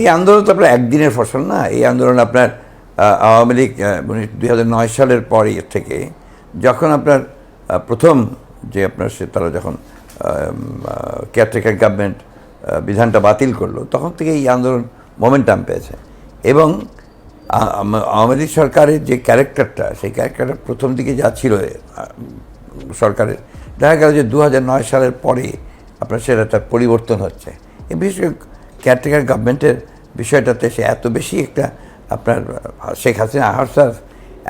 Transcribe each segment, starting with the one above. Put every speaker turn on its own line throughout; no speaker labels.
এই আন্দোলন তো আপনার একদিনের ফসল না। এই আন্দোলন আপনার আওয়ামী লীগ দুই হাজার নয় সালের পরে থেকে যখন আপনার প্রথম যে আপনার সে তারা যখন কেয়ারটেকার গভর্নমেন্ট বিধানটা বাতিল করল, তখন থেকে এই আন্দোলন মোমেন্টাম পেয়েছে। এবং আওয়ামী লীগ সরকারের যে ক্যারেক্টারটা সেই ক্যারেক্টারটা প্রথম দিকে যা ছিল সরকারের, দেখা গেল যে দু সালের পরে আপনার সেটা তার পরিবর্তন হচ্ছে। বিশেষ করে কেয়ারটেকার গভর্নমেন্টের বিষয়টাতে সে এত বেশি একটা আপনার, শেখ হাসিনা হারসার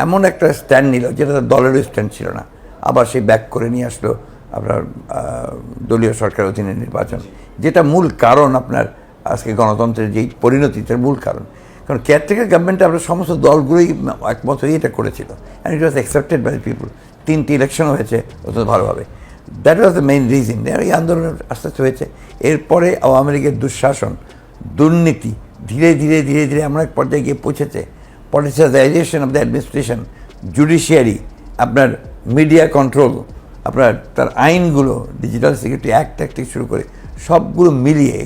এমন একটা স্ট্যান্ড নিল যেটা তার দলেরও স্ট্যান্ড ছিল না। আবার সে ব্যাক করে নিয়ে আসলো আপনার দলীয় সরকার অধীনে নির্বাচন, যেটা মূল কারণ আপনার আজকে গণতন্ত্রের যেই পরিণতিটার মূল কারণ। কারণ কেয়ারটেকার গভর্নমেন্টে আমরা সমস্ত দলগুলোই একমত হয়ে এটা করেছিল। And it was accepted by people তিনটি ইলেকশন হয়েছে অত্যন্ত ভালোভাবে। That was the main reason এই আন্দোলন আস্তে আস্তে হয়েছে। এরপরে আওয়ামী লীগের দুঃশাসন, দুর্নীতি, ধীরে ধীরে ধীরে ধীরে আমরা এক পর্যায়ে গিয়ে পৌঁছেছে। Politicisation of the administration judiciary আপনার মিডিয়া কন্ট্রোল আপনার তার আইনগুলো ডিজিটাল সিকিউরিটি অ্যাক্ট অ্যাক্ট থেকে শুরু করে সবগুলো মিলিয়ে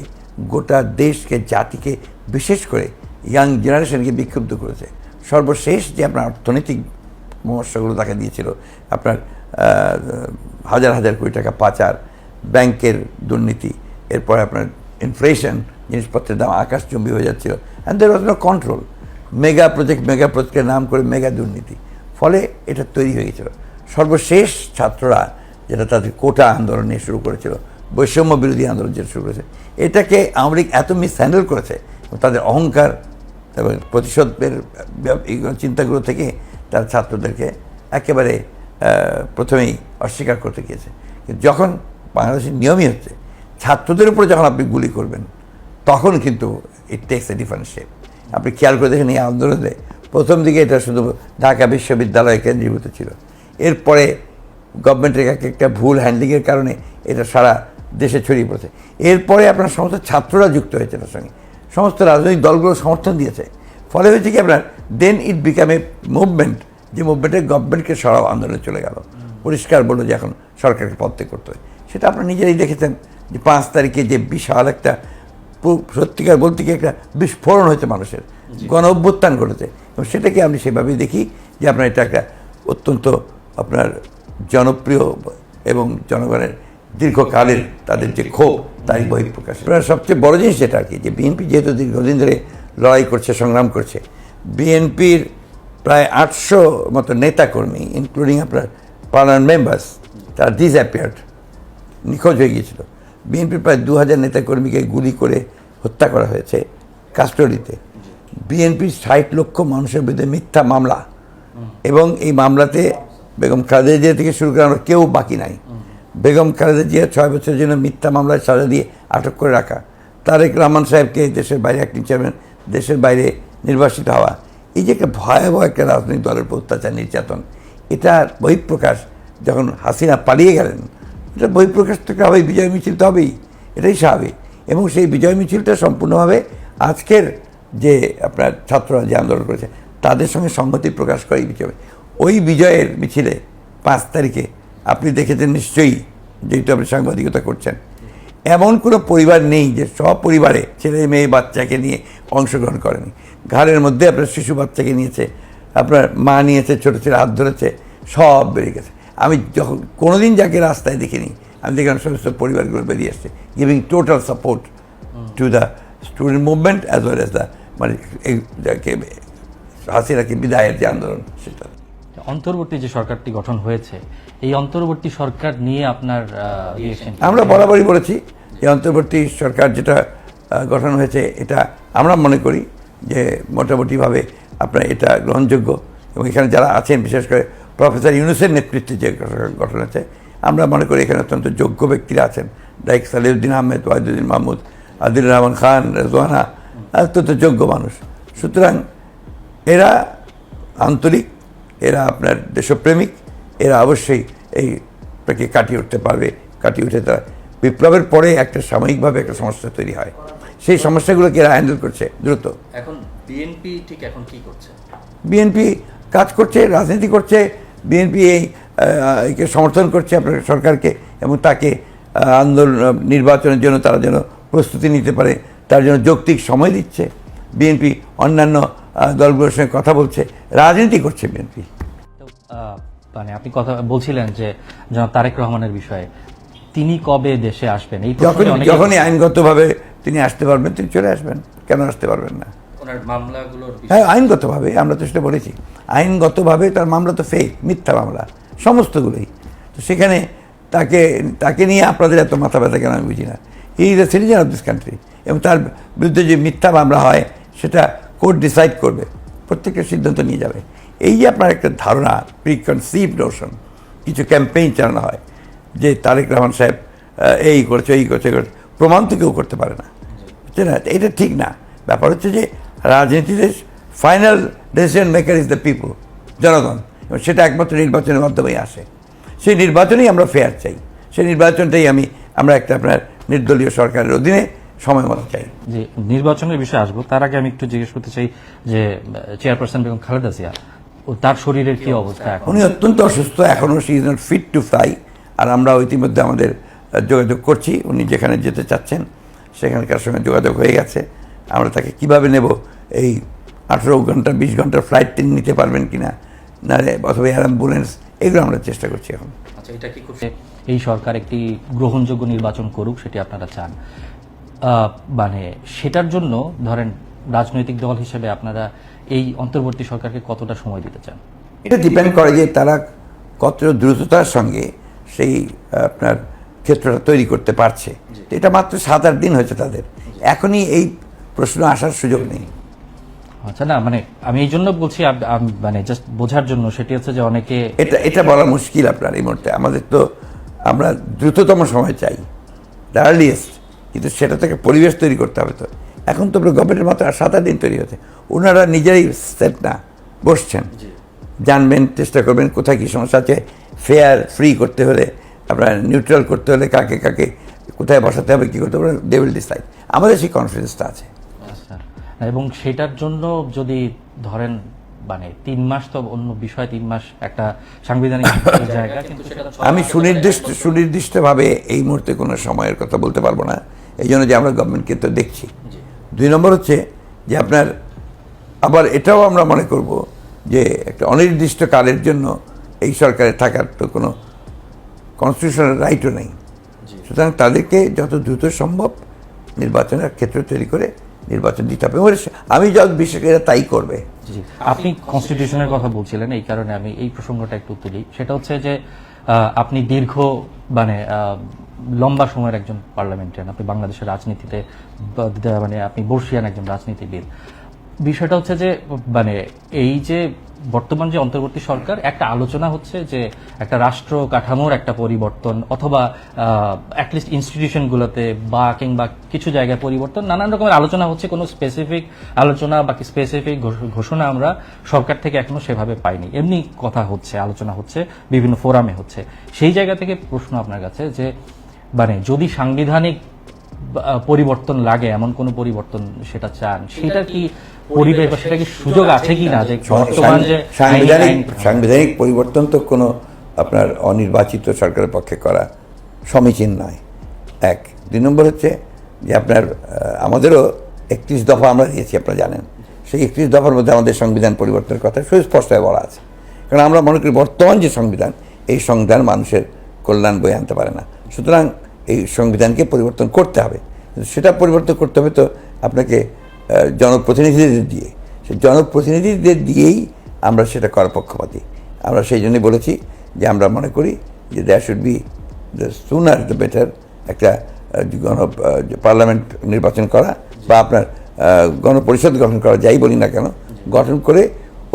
গোটা দেশকে, জাতিকে বিশেষ করে ইয়াং জেনারেশনকে বিক্ষুব্ধ করেছে। সর্বশেষ যে আপনার অর্থনৈতিক সমস্যাগুলো দেখা দিয়েছিল, আপনার হাজার হাজার কোটি টাকা পাচার, ব্যাংকের দুর্নীতি, এরপরে আপনার ইনফ্লেশন জিনিসপত্রের দাম আকাশ আকাশচুম্বী হয়ে যাচ্ছিল। And there was no control mega project mega প্রজেক্টের নাম করে মেগা দুর্নীতি। ফলে এটা তৈরি হয়ে গেছিল। সর্বশেষ ছাত্ররা যেটা তাদের কোটা আন্দোলন নিয়ে শুরু করেছিল, বৈষম্য বিরোধী আন্দোলন যেটা শুরু করেছে, এটাকে লীগ এত মিস হ্যান্ডেল করেছে তাদের অহংকার এবং প্রতিশোধের চিন্তাগুলো থেকে তার ছাত্রদেরকে একেবারে প্রথমেই অস্বীকার করতে গিয়েছে। যখন বাংলাদেশের নিয়মই হচ্ছে, ছাত্রদের উপরে যখন আপনি গুলি করবেন, তখন কিন্তু it takes a different shape আপনি খেয়াল করে দেখেন এই আন্দোলনে প্রথম দিকে এটা শুধু ঢাকা বিশ্ববিদ্যালয়ে কেন্দ্রীভূত ছিল। এরপরে গভর্নমেন্টের এক একটা ভুল হ্যান্ডলিংয়ের কারণে এটা সারা দেশে ছড়িয়ে পড়েছে। এরপরে আপনার সমস্ত ছাত্ররা যুক্ত হয়েছে তার সঙ্গে। সমস্ত রাজনৈতিক দলগুলো সমর্থন দিয়েছে। ফলে হয়েছে কি আপনার দেন ইট বিকাম এ মুভমেন্ট যে মুভমেন্টে গভর্নমেন্টকে সরাও আন্দোলনে চলে গেল। পরিষ্কার বলল যে এখন সরকারকে পদত্যাগ করতে হয় সেটা আপনারা নিজেরাই দেখেছেন যে পাঁচ তারিখে যে বিশাল একটা সত্যিকার বলতে কি একটা বিস্ফোরণ হয়েছে মানুষের। গণ অভ্যুত্থান ঘটেছে। এবং সেটাকে আমি সেভাবেই দেখি যে আপনার এটা একটা অত্যন্ত আপনার জনপ্রিয় এবং জনগণের দীর্ঘকালের তাদের যে ক্ষোভ তারই বহিঃপ্রকাশ। আপনার সবচেয়ে বড় জিনিস যেটা আর কি যে বিএনপি যেহেতু দীর্ঘদিন ধরে লড়াই করছে সংগ্রাম করছে বিএনপির প্রায় আটশো মতো নেতাকর্মী ইনক্লুডিং আপনার পার্লামেন্ট মেম্বার্স তারা ডিসঅ্যাপিয়ার্ড নিখোঁজ হয়ে গিয়েছিল। বিএনপির প্রায় দু হাজার নেতাকর্মীকে গুলি করে হত্যা করা হয়েছে কাস্টডিতে বিএনপির ষাট লক্ষ মানুষের বিরুদ্ধে মিথ্যা মামলা। এবং এই মামলাতে বেগম খালেদা জিয়া থেকে শুরু করে আমরা কেউ বাকি নাই। বেগম খালেদা জিয়া ছয় বছরের জন্য মিথ্যা মামলায় সাজা দিয়ে আটক করে রাখা। তারেক রহমান সাহেবকে দেশের বাইরে অ্যাক্টিং চেয়ারম্যান দেশের বাইরে নির্বাসিত হওয়া। এই যে একটা ভয়াবহ একটা রাজনৈতিক দলের অত্যাচার নির্যাতন, এটা বহিঃপ্রকাশ যখন হাসিনা পালিয়ে গেলেন, এটা বহিঃপ্রকাশ থেকে হবে বিজয় মিছিল তো হবেই, এটাই স্বাভাবিক। এবং সেই বিজয় মিছিলটা সম্পূর্ণভাবে আজকের যে আপনার ছাত্ররা যে আন্দোলন করেছে, তাদের সঙ্গে সংহতি প্রকাশ করে এই বিজয় ওই বিজয়ের মিছিলে পাঁচ তারিখে, আপনি দেখেছেন নিশ্চয়ই, যেহেতু আপনি সাংবাদিকতা করছেন এমন কোনো পরিবার নেই যে সব পরিবারে ছেলে, মেয়ে, বাচ্চাকে নিয়ে অংশগ্রহণ করেনি। ঘরের মধ্যে আপনার শিশু বাচ্চাকে নিয়েছে, আপনার মা নিয়েছে, ছোটো ছেলে, হাত ধরেছে, সব বেরিয়ে গেছে। আমি যখন কোনোদিন যাকে রাস্তায় দেখিনি, আমি দেখলাম সমস্ত পরিবারগুলো বেরিয়ে আসছে giving total support to the student movement as well as the মানে হাসিনাকে বিদায়ের যে আন্দোলন, সেটা।
অন্তর্বর্তী যে সরকারটি গঠন হয়েছে এই অন্তর্বর্তী সরকার নিয়ে আপনার
আমরা বরাবরই বলেছি যে অন্তর্বর্তী সরকার যেটা গঠন হয়েছে এটা আমরা মনে করি যে মোটামুটিভাবে আপনার এটা গ্রহণযোগ্য। এবং এখানে যারা আছেন বিশেষ করে প্রফেসর ইউনুসের নেতৃত্বে যে সরকার গঠন হয়েছে আমরা মনে করি এখানে অত্যন্ত যোগ্য ব্যক্তিরা আছেন। লাইক সালিউদ্দিন আহমেদ ওয়াহিদুদ্দিন মাহমুদ আদিল রহমান খান রেজওয়ানা অত্যন্ত যোগ্য মানুষ। সুতরাং এরা আন্তরিক এরা আপনার দেশপ্রেমিক এরা অবশ্যই এই তাকে কাটিয়ে উঠতে পারবে কাটিয়ে উঠে তারা বিপ্লবের পরে একটা সাময়িকভাবে একটা সমস্যা তৈরি হয়। সেই সমস্যাগুলোকে এরা হ্যান্ডেল করছে দ্রুত।
এখন বিএনপি ঠিক এখন কি করছে?
বিএনপি কাজ করছে রাজনীতি করছে বিএনপি এই একে সমর্থন করছে আপনার সরকারকে এবং তাকে আন্দোলন নির্বাচনের জন্য তারা যেন প্রস্তুতি নিতে পারে তার জন্য যৌক্তিক সময় দিচ্ছে। বিএনপি অন্যান্য দলগুলোর সঙ্গে কথা বলছে রাজনীতি করছে বিএনপি।
আহ, মানে আপনি কথা বলছিলেন যে জনাব তারেক রহমানের বিষয়ে তিনি কবে দেশে আসবেন? এই
যখনই আইনগতভাবে তিনি আসতে পারবেন তিনি চলে আসবেন। কেন আসতে পারবেন না?
ওনার মামলাগুলোর
হ্যাঁ আইনগতভাবে আমরা তো সেটা বলেছি। আইনগতভাবে তার মামলা তো ফেক মিথ্যা মামলা সমস্তগুলোই। তো সেখানে তাকে তাকে নিয়ে আপনাদের এত মাথা ব্যথা কেন আমি বুঝি না। He is a citizen of this country এবং তার বিরুদ্ধে যে মিথ্যা মামলা হয় সেটা কোর্ট ডিসাইড করবে প্রত্যেকটা সিদ্ধান্ত নিয়ে যাবে। এই যে আপনার একটা ধারণা প্রিকনসিভ নোশন কিছু ক্যাম্পেইন চালানো হয়, যে তারেক রহমান সাহেব এই করছে এই করছে, এই প্রমাণ তো কেউ করতে পারে না। না এটা ঠিক না। ব্যাপার হচ্ছে যে, রাজনীতিতে final decision maker is the people জনগণ। এবং সেটা একমাত্র নির্বাচনের মাধ্যমেই আসে। সেই নির্বাচনেই আমরা ফেয়ার চাই। সেই নির্বাচনটাই আমি, আমরা একটা আপনার নির্দলীয় সরকারের অধীনে সময় মতো চাই।
যে নির্বাচনের বিষয়ে আসব। তার আগে আমি একটু জিজ্ঞেস করতে চাই যে চেয়ারপারসন বেগম খালেদা জিয়া ও তার শরীরের কি অবস্থা এখন?
উনি অত্যন্ত অসুস্থ এখনও she is not fit to fly. আর আমরা ইতিমধ্যে আমাদের যোগাযোগ করছি। উনি যেখানে যেতে চাচ্ছেন সেখানকার সঙ্গে যোগাযোগ হয়ে গেছে। আমরা তাকে কীভাবে নেব? এই আঠেরো ঘণ্টা বিশ ঘণ্টার ফ্লাইট তিনি নিতে পারবেন কিনা? না অথবা এয়ার অ্যাম্বুলেন্স এগুলো আমরা চেষ্টা করছি এখন।
আচ্ছা এটা কি করছে এই সরকার একটি গ্রহণযোগ্য নির্বাচন করুক সেটি আপনারা চান। মানে সেটার জন্য ধরেন রাজনৈতিক দল হিসেবে আপনারা এই অন্তর্বর্তী সরকারকে কতটা সময় দিতে চান?
এটা ডিপেন্ড করে যে তারা কত দ্রুততার সঙ্গে সেই আপনার ক্ষেত্রটা তৈরি করতে পারছে। এটা মাত্র সাত আট দিন হয়েছে তাদের। এখনই এই প্রশ্ন আসার সুযোগ নেই।
আচ্ছা না মানে আমি এই জন্য বলছি মানে জাস্ট বোঝার জন্য সেটি হচ্ছে যে অনেকে
এটা এটা বলা মুশকিল আপনার এই মুহূর্তে। আমাদের তো আমরা দ্রুততম সময় চাই। আর্লিয়েস্ট কিন্তু সেটা থেকে পরিবেশ তৈরি করতে হবে তো। এখন তো গভর্নমেন্টের মাত্র আর সাত আট দিন তৈরি হচ্ছে ওনারা নিজেরাই সেট না বসছেন। জানবেন চেষ্টা করবেন কোথায় কী সমস্যা আছে। ফেয়ার ফ্রি করতে হলে আপনার নিউট্রাল করতে হলে কাকে কাকে কোথায় বসাতে হবে কী করতে হবে দে উইল ডিসাইড আমাদের সেই কনফিডেন্সটা আছে।
আচ্ছা। এবং সেটার জন্য যদি ধরেন মানে তিন মাস তো অন্য বিষয় তিন মাস একটা সাংবিধানিক জায়গা কিন্তু
আমি সুনির্দিষ্ট সুনির্দিষ্টভাবে এই মুহূর্তে কোনো সময়ের কথা বলতে পারব না। এই জন্য যে আমরা গভর্নমেন্টকে তো দেখছি। দুই নম্বর হচ্ছে যে আপনার আবার এটাও আমরা মনে করব যে একটা অনির্দিষ্ট কালের জন্য এই সরকারে থাকার তো কোনো কনস্টিটিউশনাল রাইটও নেই। সুতরাং তাদেরকে যত দ্রুত সম্ভব নির্বাচনের ক্ষেত্র তৈরি করে নির্বাচন দিতে হবে। আমি যত বিশ্বাস করি তাই করবে।
আপনি কনস্টিটিউশনের কথা বলছিলেন এই কারণে আমি এই প্রসঙ্গটা একটু তুলি। সেটা হচ্ছে যে আপনি দীর্ঘ মানে লম্বা সময়ের একজন পার্লামেন্টারিয়ান। আপনি বাংলাদেশের রাজনীতিতে মানে আপনি বর্ষিয়ান একজন রাজনীতিবিদ। বিষয়টা হচ্ছে যে মানে এই যে বর্তমান যে অন্তর্বর্তী সরকার, একটা আলোচনা হচ্ছে যে একটা রাষ্ট্র কাঠামোর একটা পরিবর্তন, অথবা অ্যাটলিস্ট ইনস্টিটিউশনগুলোতে বা কিংবা কিছু জায়গায় পরিবর্তন। নানান রকমের আলোচনা হচ্ছে, কোনো স্পেসিফিক আলোচনা বা স্পেসিফিক ঘোষণা আমরা সরকার থেকে এখনও সেভাবে পাইনি। এমনি কথা হচ্ছে, আলোচনা হচ্ছে, বিভিন্ন ফোরামে হচ্ছে। সেই জায়গা থেকে প্রশ্ন আপনার কাছে যে মানে যদি সাংবিধানিক পরিবর্তন লাগে এমন কোন পরিবর্তন সেটা চান সেটা কি পরিবেশ বা সেটা কি সুযোগ আছে কি না যে বর্তমান যে
সাংবিধানিক সাংবিধানিক পরিবর্তন তো কোনো আপনার অনির্বাচিত সরকারের পক্ষে করা সমীচীন নয়। এক। দুই নম্বর হচ্ছে যে আপনার আমাদেরও একত্রিশ দফা আমরা দিয়েছি আপনারা জানেন। সেই একত্রিশ দফার মধ্যে আমাদের সংবিধান পরিবর্তনের কথা সুস্পষ্টভাবে বলা আছে। কারণ আমরা মনে করি বর্তমান যে সংবিধান এই সংবিধান মানুষের কল্যাণ বয়ে আনতে পারে না। সুতরাং এই সংবিধানকে পরিবর্তন করতে হবে। সেটা পরিবর্তন করতে হবে তো আপনাকে জনপ্রতিনিধিদের দিয়ে। সে জনপ্রতিনিধিদের দিয়েই আমরা সেটা করার পক্ষপাতী। আমরা সেই জন্যই বলেছি যে আমরা মনে করি যে there should be the sooner the better একটা গণ পার্লামেন্ট নির্বাচন করা বা আপনার গণপরিষদ গঠন করা, যাই বলি না কেন, গঠন করে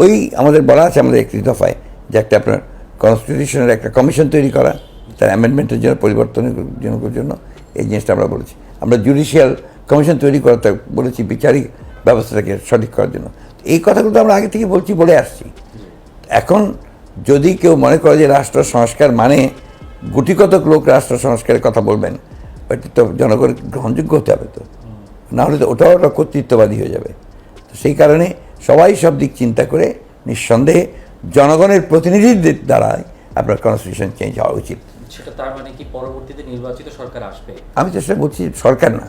ওই আমাদের বলা আছে আমাদের একটি দফায় যে একটা আপনার কনস্টিটিউশনের একটা কমিশন তৈরি করা। তার অ্যামেন্ডমেন্টের জন্য, পরিবর্তনের জন্য এই জিনিসটা আমরা বলেছি। আমরা জুডিশিয়াল কমিশন তৈরি করাতে বলেছি বিচারিক ব্যবস্থাটাকে সঠিক করার জন্য। এই কথাগুলো তো আমরা আগে থেকে বলছি বলে আসছি। এখন যদি কেউ মনে করে যে রাষ্ট্র সংস্কার মানে গুটিকতক লোক রাষ্ট্র সংস্কারের কথা বলবেন ওইটা তো জনগণের গ্রহণযোগ্য হতে হবে তো। নাহলে তো ওটাও একটা কর্তৃত্ববাদী হয়ে যাবে। তো সেই কারণে সবাই সব দিক চিন্তা করে নিঃসন্দেহে জনগণের প্রতিনিধিদের দ্বারাই আপনার কনস্টিটিউশন চেঞ্জ হওয়া উচিত।
সেটা তার মানে কি পরবর্তীতে নির্বাচিত সরকার আসবে?
আমি তো সেটা বলছি সরকার না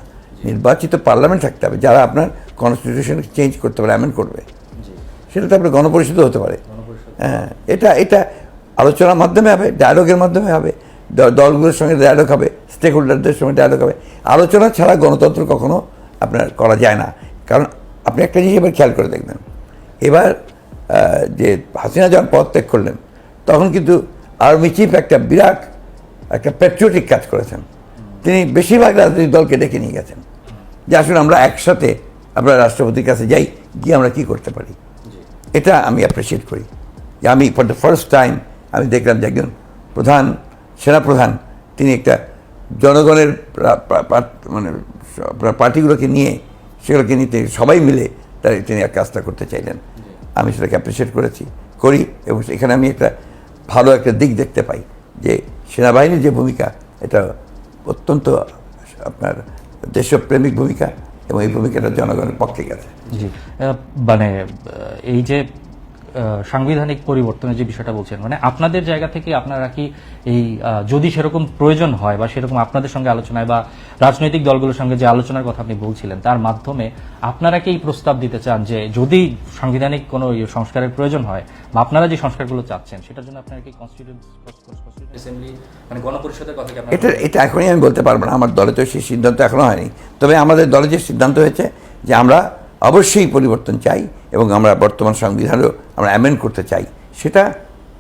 নির্বাচিত পার্লামেন্ট থাকতে হবে যারা আপনার কনস্টিটিউশন চেঞ্জ করতে পারে অ্যামেন্ড করবে। সেটা তো আপনার গণপরিষদও হতে পারে। হ্যাঁ এটা এটা আলোচনার মাধ্যমে হবে ডায়ালগের মাধ্যমে হবে দলগুলোর সঙ্গে ডায়ালগ হবে স্টেক হোল্ডারদের সঙ্গে ডায়ালগ হবে। আলোচনা ছাড়া গণতন্ত্র কখনো আপনার করা যায় না। কারণ আপনি একটা জিনিস এবার খেয়াল করে দেখবেন এবার যে হাসিনা যখন পদত্যাগ করলেন তখন কিন্তু আর্মি চিফ একটা বিরাট একটা প্যাট্রিয়টিক কাজ করেছেন। তিনি বেশিরভাগ রাজনৈতিক দলকে ডেকে নিয়ে গেছেন। যে আসলে আমরা একসাথে আমরা রাষ্ট্রপতির কাছে যাই গিয়ে আমরা কি করতে পারি? এটা আমি অ্যাপ্রিসিয়েট করি। যে আমি ফর দ্য ফার্স্ট টাইম আমি দেখলাম যে একজন প্রধান সেনাপ্রধান তিনি একটা জনগণের মানে পার্টিগুলোকে নিয়ে সেগুলোকে নিতে সবাই মিলে তার তিনি এক কাজটা করতে চাইলেন। আমি সেটাকে অ্যাপ্রিসিয়েট করেছি করি এবং এখানে আমি একটা ভালো একটা দিক দেখতে পাই যে সেনাবাহিনীর যে ভূমিকা, এটা অত্যন্ত আপনার দেশপ্রেমিক ভূমিকা এবং এই ভূমিকাটা জনগণের পক্ষে গেছে।
জি। মানে এই যে সাংবিধানিক পরিবর্তনের যে বিষয়টা বলছেন মানে আপনাদের জায়গা থেকে আপনারা কি এই যদি সেরকম প্রয়োজন হয় বা সেরকম আপনাদের সঙ্গে আলোচনায় বা রাজনৈতিক দলগুলোর সঙ্গে যে আলোচনার কথা আপনি বলছিলেন তার মাধ্যমে আপনারা কি এই প্রস্তাব দিতে চান যে যদি সাংবিধানিক কোনো ইয়ে সংস্কারের প্রয়োজন হয় বা আপনারা যে সংস্কারগুলো চাচ্ছেন সেটার জন্য আপনারা কি অ্যাসেম্বলি মানে গণপরিষদের কথা
এটা এটা এখনই আমি বলতে পারব না আমার দলে তো সেই সিদ্ধান্ত এখনও হয়নি। তবে আমাদের দলে যে সিদ্ধান্ত হয়েছে যে আমরা অবশ্যই পরিবর্তন চাই এবং আমরা বর্তমান সংবিধানও আমরা অ্যামেন্ড করতে চাই। সেটা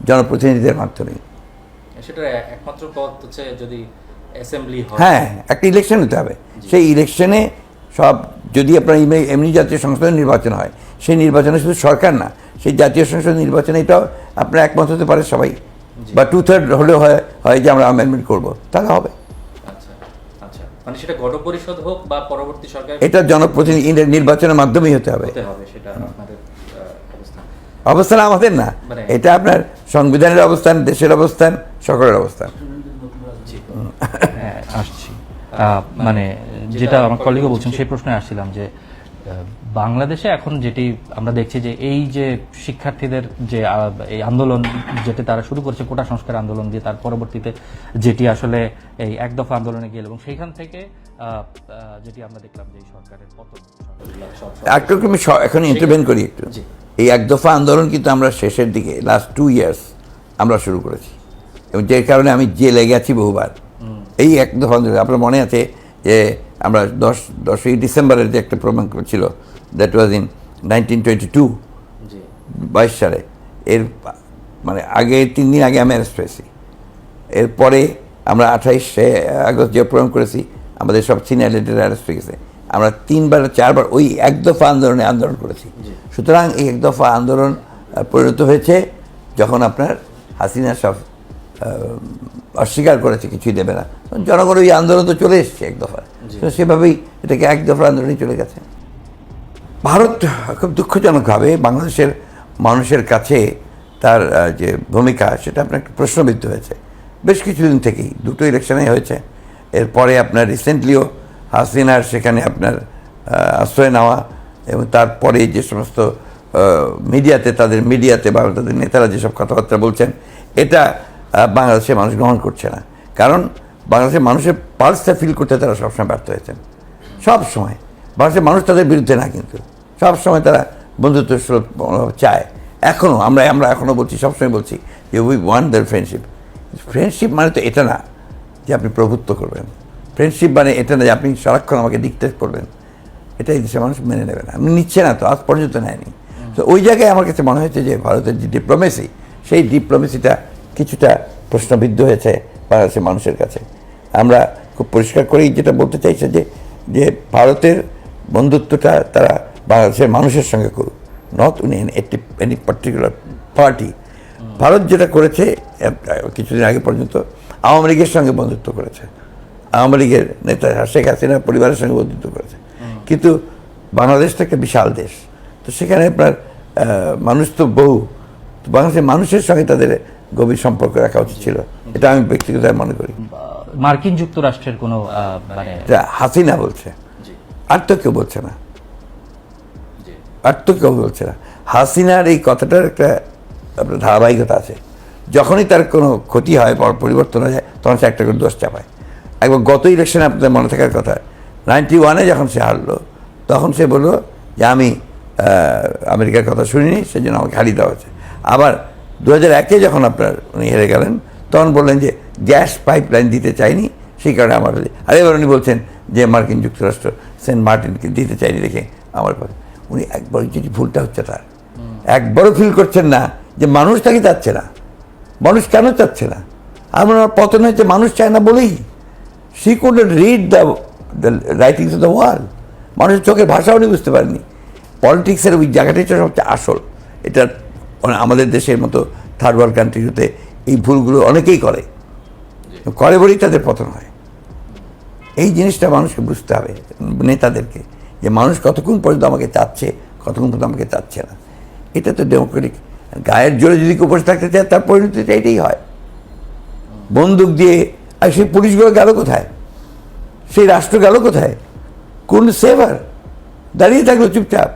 জনপ্রতিনিধিদের মাধ্যমে।
সেটা একমাত্র পথ হচ্ছে যদি অ্যাসেম্বলি হয়।
হ্যাঁ একটা ইলেকশন হতে হবে। সেই ইলেকশনে সব যদি আপনার এমনি- জাতীয় সংসদের নির্বাচন হয় সেই নির্বাচনে শুধু সরকার না সেই জাতীয় সংসদ নির্বাচনে এটাও আপনার একমত হতে পারে সবাই। বা টু থার্ড হলেও হয় হয় যে আমরা অ্যামেন্ডমেন্ট করব তাহলে হবে।
মানে সেটা গণপরিষদ হোক বা পরবর্তী সরকার
এটা জনপ্রতিনিধি নির্বাচনের মাধ্যমেই হতে হবে।
সেটা আপনাদের অবস্থান।
অবস্থান আমাদের না।
মানে-
এটা আপনার সংবিধানের অবস্থান দেশের অবস্থান সকলের অবস্থান।
হ্যাঁ আসছি। আহ, মানে যেটা আমার কলিগও বলছেন সেই প্রশ্নে আসছিলাম যে বাংলাদেশে এখন যেটি আমরা দেখছি যে এই যে শিক্ষার্থীদের যে এই আন্দোলন যেটি তারা শুরু করেছে কোটা সংস্কার আন্দোলন দিয়ে তার পরবর্তীতে যেটি আসলে এই এক দফা আন্দোলনে গেল এবং সেইখান থেকে যেটি আমরা দেখলাম যে সরকারের পতন
একটু আমি এখন ইন্টারভেন করি একটু। এই এক দফা আন্দোলন কিন্তু আমরা শেষের দিকে লাস্ট টু ইয়ার্স আমরা শুরু করেছি। এবং যে কারণে আমি জেলে গেছি বহুবার। এই এক দফা আন্দোলন আপনার মনে আছে যে আমরা দশ দশই ডিসেম্বরের যে একটা প্রোগ্রাম ছিল that was in nineteen twenty two বাইশ সালে। এর মানে আগে তিন দিন আগে আমি অ্যারেস্ট হয়েছি। এরপরে আমরা আঠাইশে আগস্ট যে প্রোগ্রাম করেছি আমাদের সব সিনিয়র লিডার অ্যারেস্ট হয়ে গেছে। আমরা তিনবার চারবার ওই এক দফা আন্দোলনে আন্দোলন করেছি। সুতরাং এই এক দফা আন্দোলন পরিণত হয়েছে যখন আপনার হাসিনা সব অস্বীকার করেছে কিছুই দেবে না। জনগণ ওই আন্দোলন তো চলে এসছে এক দফা তো সেভাবেই এটাকে এক দফা আন্দোলনে চলে গেছে। ভারত খুব দুঃখজনকভাবে বাংলাদেশের মানুষের কাছে তার যে ভূমিকা সেটা আপনার একটু প্রশ্নবিদ্ধ হয়েছে। বেশ কিছুদিন থেকেই দুটো ইলেকশনে হয়েছে। এরপরে আপনার রিসেন্টলিও হাসিনার সেখানে আপনার আশ্রয় নেওয়া এবং তারপরে যে সমস্ত মিডিয়াতে তাদের মিডিয়াতে বা তাদের নেতারা যেসব কথাবার্তা বলছেন এটা বাংলাদেশের মানুষ গ্রহণ করছে না। কারণ বাংলাদেশের মানুষের পালসটা ফিল করতে তারা সবসময় ব্যর্থ হয়েছেন। সব সময় বাংলাদেশের মানুষ তাদের বিরুদ্ধে না কিন্তু। সব সময় তারা বন্ধুত্ব চায়। এখনও আমরা আমরা এখনও বলছি, সবসময় বলছি যে we want their friendship friendship মানে তো এটা না যে আপনি প্রভুত্ব করবেন। ফ্রেন্ডশিপ মানে এটা না যে আপনি সারাক্ষণ আমাকে ডিকটেট করবেন। এটা এই দেশের মানুষ মেনে নেবে না। আপনি নিচ্ছে না তো, আজ পর্যন্ত নেয়নি। তো ওই জায়গায় আমার কাছে মনে হয়েছে যে ভারতের যে ডিপ্লোমেসি সেই ডিপ্লোমেসিটা কিছুটা প্রশ্নবিদ্ধ হয়েছে বাংলাদেশের মানুষের কাছে। আমরা খুব পরিষ্কার করেই যেটা বলতে চাইছে যে যে ভারতের বন্ধুত্বটা তারা বাংলাদেশের মানুষের সঙ্গে করুক নট উনি একটি এনি পার্টিকুলার পার্টি ভারত যেটা করেছে কিছুদিন আগে পর্যন্ত আওয়ামী লীগের সঙ্গে বন্ধুত্ব করেছে। আওয়ামী লীগের নেতা শেখ হাসিনা পরিবারের সঙ্গে বন্ধুত্ব করেছে। কিন্তু বাংলাদেশটা একটা বিশাল দেশ। তো সেখানে আপনার মানুষ তো বহু। বাংলাদেশের মানুষের সঙ্গে তাদের গভীর সম্পর্ক রাখা উচিত ছিল। এটা আমি ব্যক্তিগত মনে করি।
মার্কিন যুক্তরাষ্ট্রের কোনো আহ, মানে
হাসিনা বলছে। আর তো কেউ বলছে না। আর তো কেউ বলছে না। হাসিনার এই কথাটার একটা আপনার ধারাবাহিকতা আছে। যখনই তার কোনো ক্ষতি হয় বা পরিবর্তন হয়ে যায় তখন সে একটা করে দোষ চাপায়। একবার গত ইলেকশনে আপনাদের মনে থাকার কথা নাইনটি ওয়ানে যখন সে হারলো তখন সে বলল যে আমি আহ, আমেরিকার কথা শুনিনি সেজন্য আমাকে হারিয়ে দেওয়া হয়েছে। আবার দু হাজার একে যখন আপনার উনি হেরে গেলেন তখন বললেন যে গ্যাস পাইপ লাইন দিতে চাইনি। সেই কারণে আমার আর এবার উনি বলছেন যে মার্কিন যুক্তরাষ্ট্র সেন্ট মার্টিনকে দিতে চাইনি দেখে আমার কথা। উনি একবার যদি ভুলটা হচ্ছে তার। একবারও ফিল করছেন না যে মানুষ তাকে চাচ্ছে না। মানুষ কেন চাচ্ছে না? আমার পতন হয়েছে মানুষ চায় না বলেই। She could read the writings of the world মানুষের চোখের ভাষাও উনি বুঝতে পারেনি পলিটিক্সের ওই জায়গাটাই হচ্ছে সবচেয়ে আসল। এটা আমাদের দেশের মতো থার্ড ওয়ার্ল্ড কান্ট্রিগুলোতে এই ভুলগুলো অনেকেই করে। করে বলেই তাদের পতন হয়। এই জিনিসটা মানুষকে বুঝতে হবে, নেতাদেরকে, যে মানুষ কতক্ষণ পর্যন্ত আমাকে চাচ্ছে, কতক্ষণ পর্যন্ত আমাকে চাচ্ছে না। এটা তো ডেমোক্রেটিক গায়ের জোরে যদি কেউ বসে থাকতে চায়, তার পরিণতিটা এটাই হয়। বন্দুক দিয়ে, আর সেই পুলিশগুলো গেল কোথায়? সেই রাষ্ট্র গেল কোথায়? কোন সেভার? দাঁড়িয়ে থাকল চুপচাপ।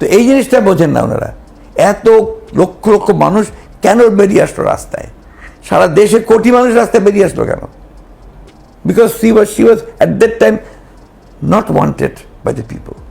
তো এই জিনিসটা বোঝেন না ওনারা। এত লক্ষ লক্ষ মানুষ কেন বেরিয়ে আসলো রাস্তায়? সারা দেশে কোটি মানুষ রাস্তায় বেরিয়ে আসলো কেন? Because she was she was at that time not wanted by the people.